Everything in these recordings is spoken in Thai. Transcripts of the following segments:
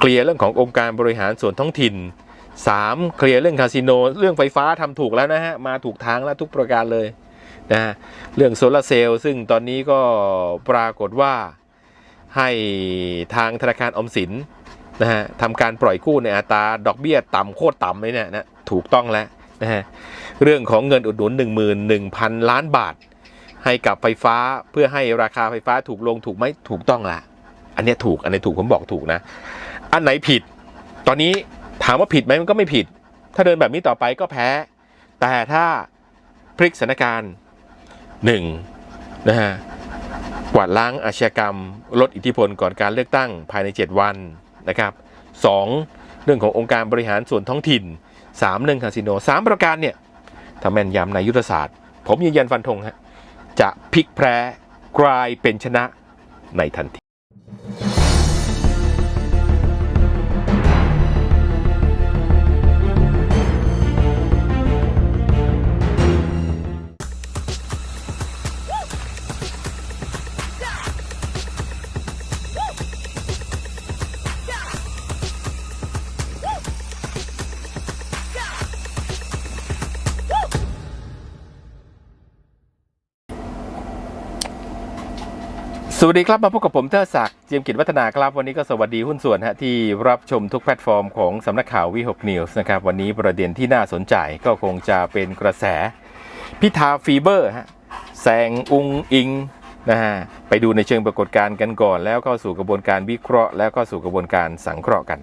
เคลียร์เรื่องขององค์การบริหารส่วนท้องถิ่น 3. เคลียร์เรื่องคาสิโน เรื่องไฟฟ้าทำถูกแล้วนะฮะ มาถูกทางแล้วทุกประการเลยนะฮะเรื่องโซลาร์เซลล์ซึ่งตอนนี้ก็ปรากฏว่าให้ทางธนาคารอมสินนะฮะทำการปล่อยกู้ในอัตราดอกเบี้ยต่ำโคตรต่ำเลยเนี่ยนะถูกต้องแล้วนะฮะเรื่องของเงินอุดหนุน 11,000 ล้านบาท ให้กับไฟฟ้าเพื่อให้ราคาไฟฟ้าถูกลงถูกไหมถูกต้องละอันนี้ถูกอันนี้ถูกผมบอกถูกนะ อันไหนผิด ตอนนี้ถามว่าผิดไหมมันก็ไม่ผิด ถ้าเดินแบบนี้ต่อไปก็แพ้ แต่ถ้าพลิกสถานการณ์หนึ่งนะฮะกวาดล้างอาชญากรรม ลดอิทธิพลก่อนการเลือกตั้งภายใน 7 วันนะครับสองเรื่องขององค์การบริหารส่วนท้องถิ่น3เรื่องคาสิโนสามประการเนี่ยถ้าแม่นยำในยุทธศาสตร์ ผมยืนยันฟันธงฮะจะพลิกแพ้กลายเป็นชนะในทันที สวัสดีครับ มาพบกับผมเทอศักดิ์เจียมกิจวัฒนาครับ วันนี้ก็สวัสดีหุ้นส่วนฮะที่รับชมทุกแพลตฟอร์มของสำนักข่าววิหกนิวส์นะครับวันนี้ประเด็นที่น่าสนใจก็คงจะเป็นกระแส พิธาฟีเบอร์ฮะแซงอุงอิงนะฮะไปดูในเชิงปรากฏการณ์กันก่อน แล้วเข้าสู่กระบวนการวิเคราะห์ แล้วก็สู่กระบวนการสังเคราะห์กัน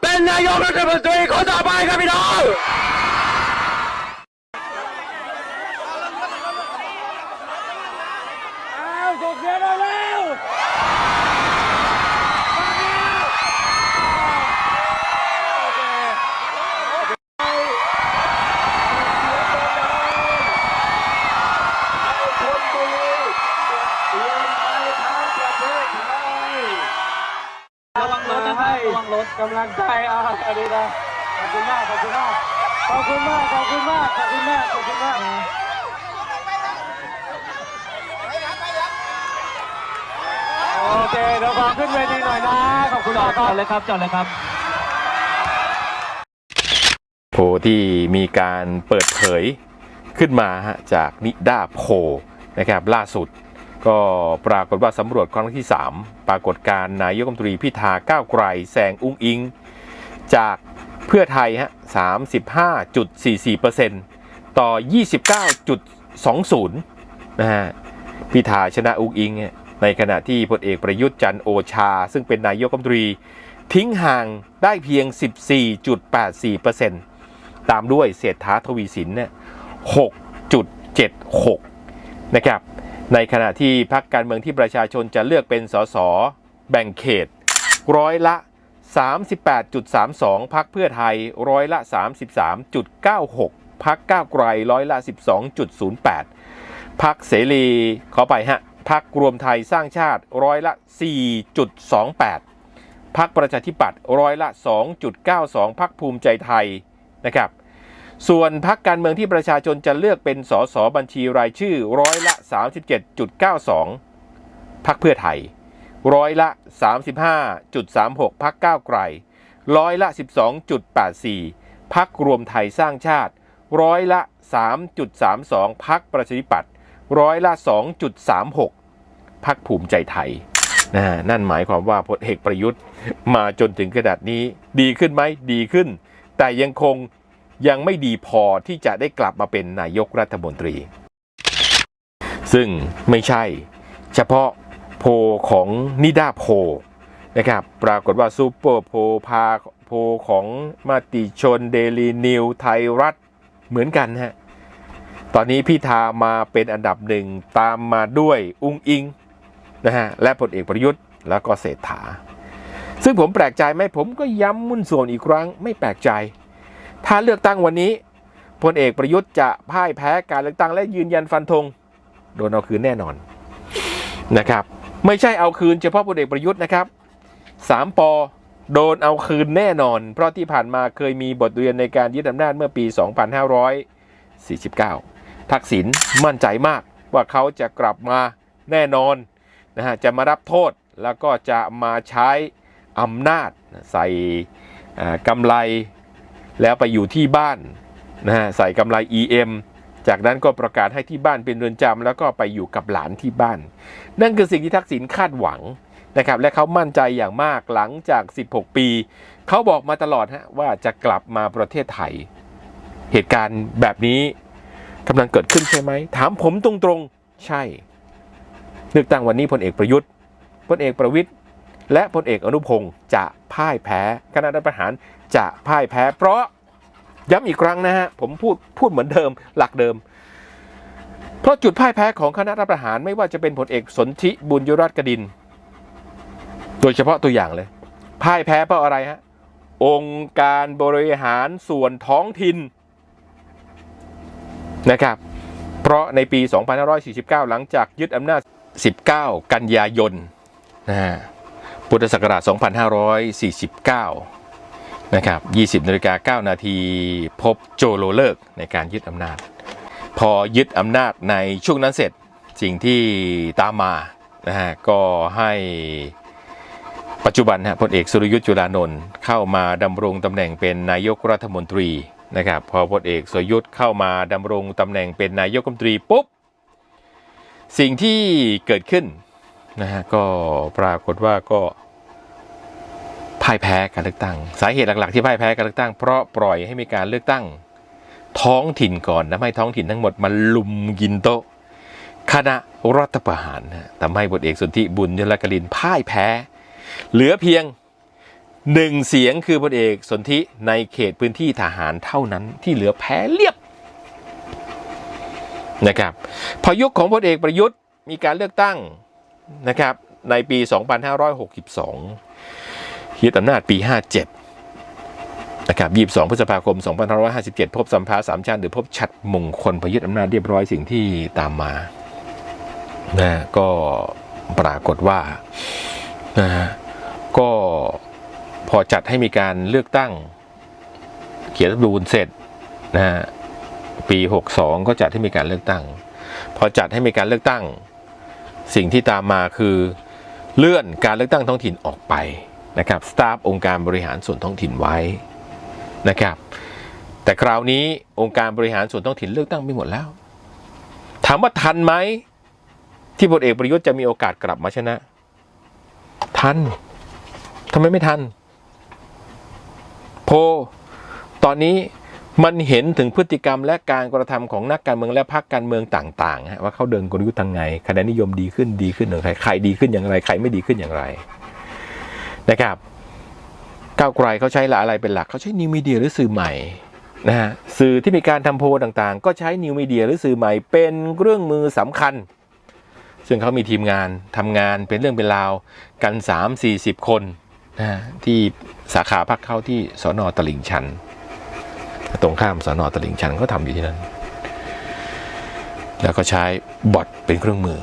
เป็นนายกรัฐมนตรีคนต่อไปครับพี่น้อง นะครับระวังรถกำลังใจอะสวัสดีนะขอบคุณมากขอบคุณมากขอบคุณมากขอบคุณมากขอบคุณมากขอบคุณมากโอเคเดี๋ยวขอขึ้นเวทีหน่อยนะขอบคุณมากครับเลยครับจอดเลยครับโพลที่มีการเปิดเผยขึ้นมาฮะจากนิด้าโพลนะครับล่าสุด ก็ปรากฏว่าสำรวจครั้งที่ 3 ปรากฏการนายกรัฐมนตรีพิธาก้าวไกลแซงอุ้งอิง จากเพื่อไทยฮะ35.44%ต่อ 29.20นะฮะพิธาชนะอุ้งอิง ในขณะที่พลเอกประยุทธ์จันโอชา ซึ่งเป็นนายกรัฐมนตรี ทิ้งห่างได้เพียง 14.84%ตามด้วยเศรษฐาทวีสินเนี่ย6.76 นะครับ ในขณะที่พักการเมืองที่ประชาชนจะเลือกเป็นสสแบ่งเขต ร้อยละ 38.32 พักเพื่อไทยร้อยละ 33.96 พักก้าวไกลร้อยละ 12.08 พักเสรีขอไปฮะ พักรวมไทยสร้างชาติร้อยละ 4.28 พักประชาธิปัตย์ร้อยละ 2.92 พักภูมิใจไทยนะครับ ส่วนพักการเมืองที่ประชาชนจะเลือกเป็นสสบัญชีรายชื่อร้อยละ 37.92 พักเพื่อไทย ร้อยละ 35.36 พักก้าวไกล ร้อยละ 12.84 พักรวมไทยสร้างชาติ ร้อยละ 3.32 พักประชาธิปัตย์ร้อยละ 2.36 พักภูมิใจไทยนะนั่นหมายความว่าพลเอกประยุทธ์มาจนถึงขนาดนี้ ดีขึ้นไหมดีขึ้น แต่ยังคง ยังไม่ดีพอที่จะได้กลับมาเป็นนายกรัฐมนตรี ซึ่งไม่ใช่ เฉพาะโพของนิดาโพนะครับปรากฏว่าซูเปอร์โพพาโพของมาติชนเดลีนิวไทยรัฐเหมือนกันฮะตอนนี้พิธามาเป็นอันดับหนึ่งตามมาด้วยอุ้งอิงนะฮะและพลเอกประยุทธ์แล้วก็เศรษฐา ซึ่งผมแปลกใจไหมผมก็ย้ำมุ่นส่วนอีกครั้งไม่แปลกใจ ถ้าเลือกตั้งวันนี้พลเอกประยุทธ์จะพ่ายแพ้การเลือกตั้งและยืนยันฟันธงโดนเอาคืนแน่นอนนะครับ ไม่ใช่เอาคืนเฉพาะพลเอกประยุทธ์นะครับสามปอโดนเอาคืนแน่นอน เพราะที่ผ่านมาเคยมีบทเรียนในการยึดอำนาจเมื่อปี 2549 ทักษิณมั่นใจมากว่าเขาจะกลับมาแน่นอนนะฮะจะมารับโทษแล้วก็จะมาใช้อำนาจใส่กำไร แล้วไปอยู่ที่บ้านนะฮะใส่กำไร EM จากนั้นก็ประกาศให้ที่บ้านเป็นเรือนจำแล้วก็ไปอยู่กับหลานที่บ้าน นั่นคือสิ่งที่ทักษิณคาดหวังนะครับ และเขามั่นใจอย่างมากหลังจาก 16 ปี เขาบอกมาตลอดฮะว่าจะกลับมาประเทศไทย เหตุการณ์แบบนี้กำลังเกิดขึ้นใช่ไหม ถามผมตรงๆ ใช่ เลือกตั้งวันนี้พลเอกประยุทธ์พลเอกประวิทย์ และพลเอกอนุพงศ์จะพ่ายแพ้คณะรัฐประหารจะพ่ายแพ้ เพราะย้ำอีกครั้งนะฮะผมพูดพูดเหมือนเดิมหลักเดิม เพราะจุดพ่ายแพ้ของคณะรัฐประหารไม่ว่าจะเป็นพลเอกสนธิบุญยรัตน์กดิน โดยเฉพาะตัวอย่างเลย พ่ายแพ้เพราะอะไรฮะองค์การบริหารส่วนท้องถิ่นนะครับ เพราะในปี 2549 หลังจากยึดอำนาจ 19 กันยายนนะฮะ พุทธศักราช 2549 นะครับ 20นาฬิกา9นาทีพบโจโลเลิกในการยึดอำนาจ พอยึดอำนาจในช่วงนั้นเสร็จสิ่งที่ตามมานะฮะก็ให้ปัจจุบันฮะพลเอกสุรยุทธ์จุลานนท์เข้ามาดำรงตำแหน่งเป็นนายกรัฐมนตรีนะครับพอพลเอกสุรยุทธ์เข้ามาดำรงตำแหน่งเป็นนายกรัฐมนตรีปุ๊บสิ่งที่เกิดขึ้น นะฮะก็ปรากฏว่าก็พ่ายแพ้การเลือกตั้ง สาเหตุหลักๆที่พ่ายแพ้การเลือกตั้งเพราะปล่อยให้มีการเลือกตั้ง ท้องถิ่นก่อนนะให้ท้องถิ่นทั้งหมดมันลุมกินโต๊ะคณะรัฐประหารนะทำให้บทเอกสุนธิบุญยลกลินพ่ายแพ้ เหลือเพียงหนึ่งเสียงคือพลเอกสนธิในเขตพื้นที่ทหารเท่านั้นที่เหลือแพ้เรียบนะครับพอยุคของพลเอกประยุทธ์มีการเลือกตั้ง นะครับ ในปี 2562 ยึดอำนาจปี 57 นะครับ 22 พฤษภาคม 2557 พบสัมภาสามชาติหรือพบชัดมงคลพอยึดอำนาจเรียบร้อยสิ่งที่ตามมานะก็ปรากฏว่านะฮะก็พอจัดให้มีการเลือกตั้ง เขียนรัฐธรรมนูญเสร็จนะฮะปี 62 ก็จัดให้มีการเลือกตั้ง พอจัดให้มีการเลือกตั้ง สิ่งที่ตามมาคือเลื่อนการเลือกตั้งท้องถิ่นออกไปนะครับสตาฟองค์การบริหารส่วนท้องถิ่นไว้นะครับ แต่คราวนี้องค์การบริหารส่วนท้องถิ่นเลือกตั้งไม่หมดแล้ว ถามว่าทันไหมที่พลเอกประยุทธ์จะมีโอกาสกลับมาชนะ ทันทำไมไม่ทัน โพตอนนี้ มันเห็นถึงพฤติกรรมและการกระทำของนักการเมืองและพรรคการเมืองต่าง ๆ ว่าเขาเดินกลยุทธ์ทางไงคะแนนนิยมดีขึ้นดีขึ้นอย่างไรใครดีขึ้นอย่างไรใครไม่ดีขึ้นอย่างไรนะครับก้าวไกลเขาใช้ละอะไรเป็นหลักเขาใช้นิวมีเดียหรือสื่อใหม่นะฮะสื่อที่มีการทำโพลต่างๆ ก็ใช้นิวมีเดียหรือสื่อใหม่เป็นเครื่องมือสำคัญ ซึ่งเขามีทีมงานทำงานเป็นเรื่องเป็นราวกัน 3 4 0 คนนะฮะที่สาขาพักเข้าที่สอนอตลิ่งชัน ตรงข้ามสอนอตลิ่งชันเขาทำอยู่ที่นั่นแล้วก็ใช้บอทเป็นเครื่องมือ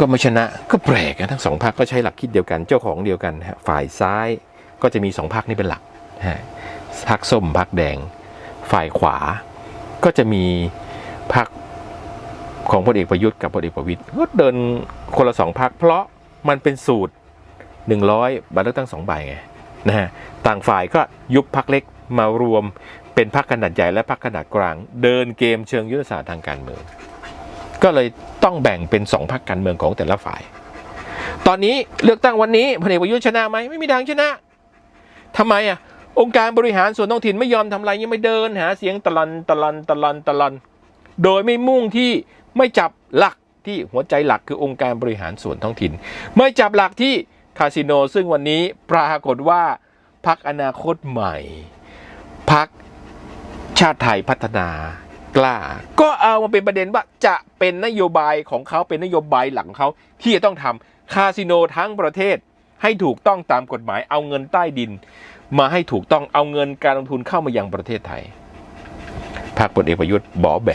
ก็ไม่ชนะก็แปลกนะทั้งสองพักก็ใช้หลักคิดเดียวกันเจ้าของเดียวกันฮะฝ่ายซ้ายก็จะมีสองพักนี้เป็นหลักฮะพักส้มพักแดง ฝ่ายขวา ก็จะมีพักของพลเอกประยุทธ์กับพลเอกประวิตยก็เดินคนละสองพักเพราะมันเป็นสูตร 100บัตรเลือกตั้งสองใบไงนะฮะต่างฝ่ายก็ยุบพักเล็กมารวม เป็นพักขนาดใหญ่และพักขนาดกลาง เดินเกมเชิงยุทธศาสตร์ทางการเมือง ก็เลยต้องแบ่งเป็นสองพักการเมืองของแต่ละฝ่าย ตอนนี้เลือกตั้งวันนี้พลเอกประยุทธ์ชนะไหมไม่มีทางชนะทำไมอะองค์การบริหารส่วนท้องถิ่นไม่ยอมทำอะไรยังไม่เดินหาเสียงตะลอนตะลอนตะลอนตะลอนโดยไม่มุ่งที่ไม่จับหลักที่หัวใจหลักคือองค์การบริหารส่วนท้องถิ่น ไม่จับหลักที่คาสิโนซึ่งวันนี้ปรากฏว่าพักอนาคตใหม่พัก ชาติไทยพัฒนากล้า ก็เอามาเป็นประเด็นว่าจะเป็นนโยบายของเขาเป็นนโยบายหลังเขาที่จะต้องทำคาสิโนทั้งประเทศให้ถูกต้องตามกฎหมายเอาเงินใต้ดิน มาให้ถูกต้องเอาเงินการลงทุนเข้ามายังประเทศไทยพรรคพลเอกประยุทธ์บอแบ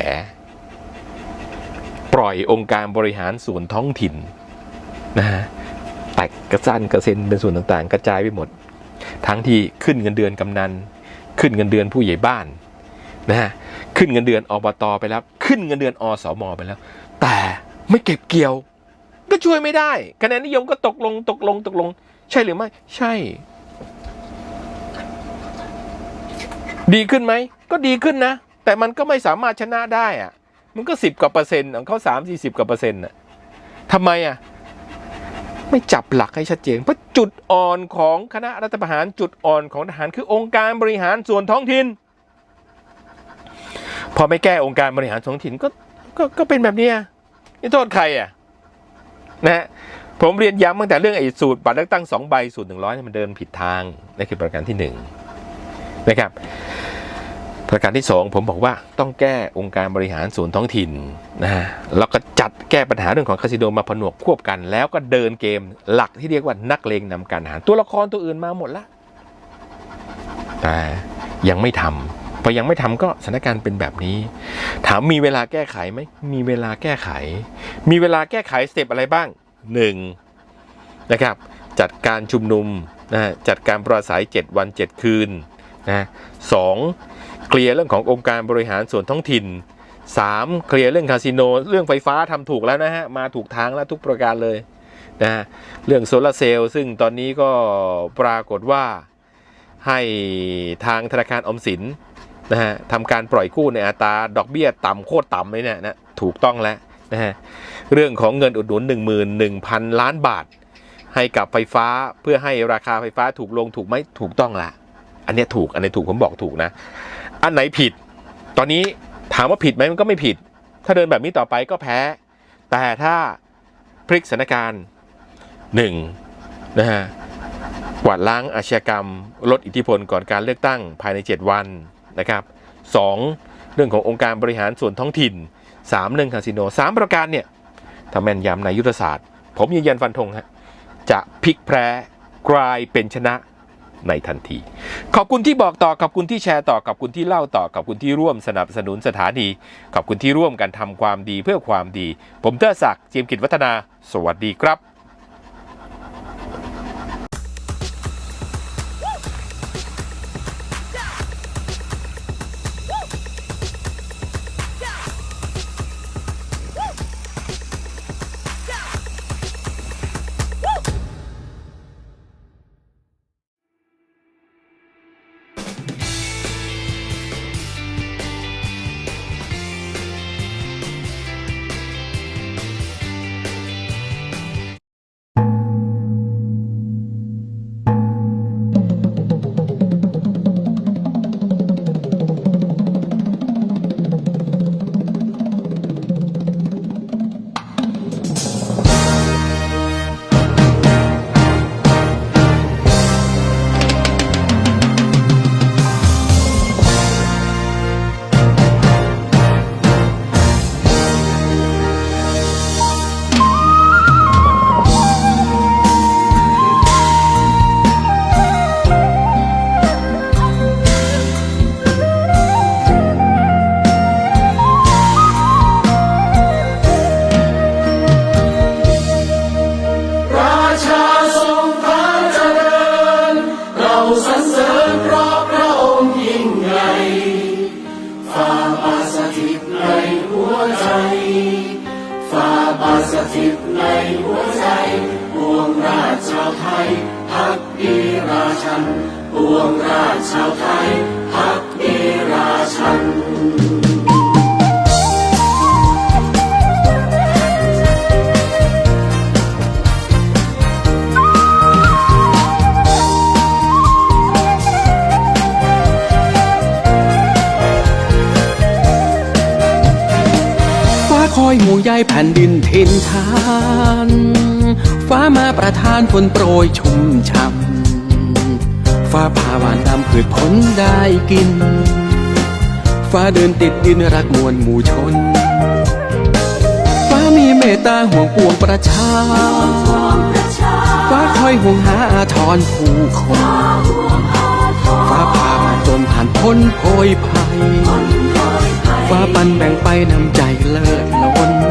ปล่อยองค์การบริหารส่วนท้องถิ่นนะฮะแตกกระจันกระเซ็นเป็นส่วนต่างๆ กระจายไปหมด ทั้งที่ขึ้นเงินเดือนกำนัน ขึ้นเงินเดือนผู้ใหญ่บ้าน นะฮะขึ้นเงินเดือนอบตไปแล้ว ขึ้นเงินเดือนอสมไปแล้ว แต่ไม่เก็บเกี่ยว ก็ช่วยไม่ได้คะแนนนิยมก็ตกลงตกลงตกลง ใช่หรือไม่ ใช่ ดีขึ้นไหม ก็ดีขึ้นนะ แต่มันก็ไม่สามารถชนะได้อะมันก็สิบกว่าเปอร์เซ็นต์ของเขาสามสี่สิบกว่าเปอร์เซ็นต์น่ะทำไมอะไม่จับหลักให้ชัดเจนเพราะจุดอ่อนของคณะรัฐประหารจุดอ่อนของทหารคือองค์การบริหารส่วนท้องถิ่น พอไม่แก้องค์การบริหารท้องถิ่นก็ก็ก็เป็นแบบนี้นี่โทษใครอะนะฮะผมเรียนย้ำตั้งแต่เรื่องไอ้สูตรบัตรเลือกตั้งสองใบสูตรหนึ่งร้อยมันเดินผิดทางนั่นคือประการที่หนึ่งนะครับ ประการที่สองผมบอกว่าต้องแก้องค์การบริหารส่วนท้องถิ่นนะฮะแล้วก็จัดแก้ปัญหาเรื่องของคาสิโนมาผนวกควบกัน แล้วก็เดินเกมหลักที่เรียกว่านักเลงนำการหารตัวละครตัวอื่นมาหมดละแต่ยังไม่ทำ พอยังไม่ทำก็สถานการณ์เป็นแบบนี้ ถามมีเวลาแก้ไขไหมมีเวลาแก้ไข มีเวลาแก้ไขสเต็ปอะไรบ้างหนึ่งนะครับ จัดการชุมนุมนะจัดการปราศัย 7 วัน 7 คืนนะสองเคลียร์เรื่องขององค์การบริหารส่วนท้องถิ่น 3. เคลียร์เรื่องคาสิโน เรื่องไฟฟ้าทำถูกแล้วนะฮะ มาถูกทางแล้วทุกประการเลยนะเรื่องโซลาร์เซลล์ซึ่งตอนนี้ก็ปรากฏว่าให้ทางธนาคารอมสิน นะฮะทำการปล่อยกู้ในอัตราดอกเบี้ยต่ำโคตรต่ำเลยเนี่ยนะถูกต้องแล้วนะฮะเรื่องของเงินอุดหนุน 11,000 ล้านบาท ให้กับไฟฟ้าเพื่อให้ราคาไฟฟ้าถูกลงถูกไหมถูกต้องละอันนี้ถูกอันนี้ถูกผมบอกถูกนะ อันไหนผิด ตอนนี้ถามว่าผิดไหมมันก็ไม่ผิด ถ้าเดินแบบนี้ต่อไปก็แพ้ แต่ถ้าพลิกสถานการณ์หนึ่งนะฮะกวาดล้างอาชญากรรม ลดอิทธิพลก่อนการเลือกตั้งภายใน 7 วัน นะครับสองเรื่องขององค์การบริหารส่วนท้องถิ่น 3 เรื่องคาสิโนสามประการเนี่ยถ้าแม่นยำในยุทธศาสตร์ ผมยืนยันฟันธงฮะจะพลิกแพ้กลายเป็นชนะในทันที ขอบคุณที่บอกต่อ ขอบคุณที่แชร์ต่อ ขอบคุณที่เล่าต่อ ขอบคุณที่ร่วมสนับสนุนสถานี ขอบคุณที่ร่วมกันทำความดีเพื่อความดี ผมเตอร์ศักดิ์เจียมกิจวัฒนา สวัสดีครับ ไทยพักมีราชันปวงราชชาวไทยพักดีราชันฟ้าคอยห่วงใยแผ่นดินทินทาน ฟ้ามาประทานฝนโปรยชุ่มช่ำฟ้าผ่าหวานนำพืชผลได้กิน ฟ้าเดินติดดินรักมวลหมู่ชน ฟ้ามีเมตตาห่วงปวงประชา ฟ้าคอยห่วงหาอาทรผู้คน ฟ้าผ่ามาจนผ่านพ้นโพยภัย ฟ้าปันแบ่งไปนำใจเลิศล้น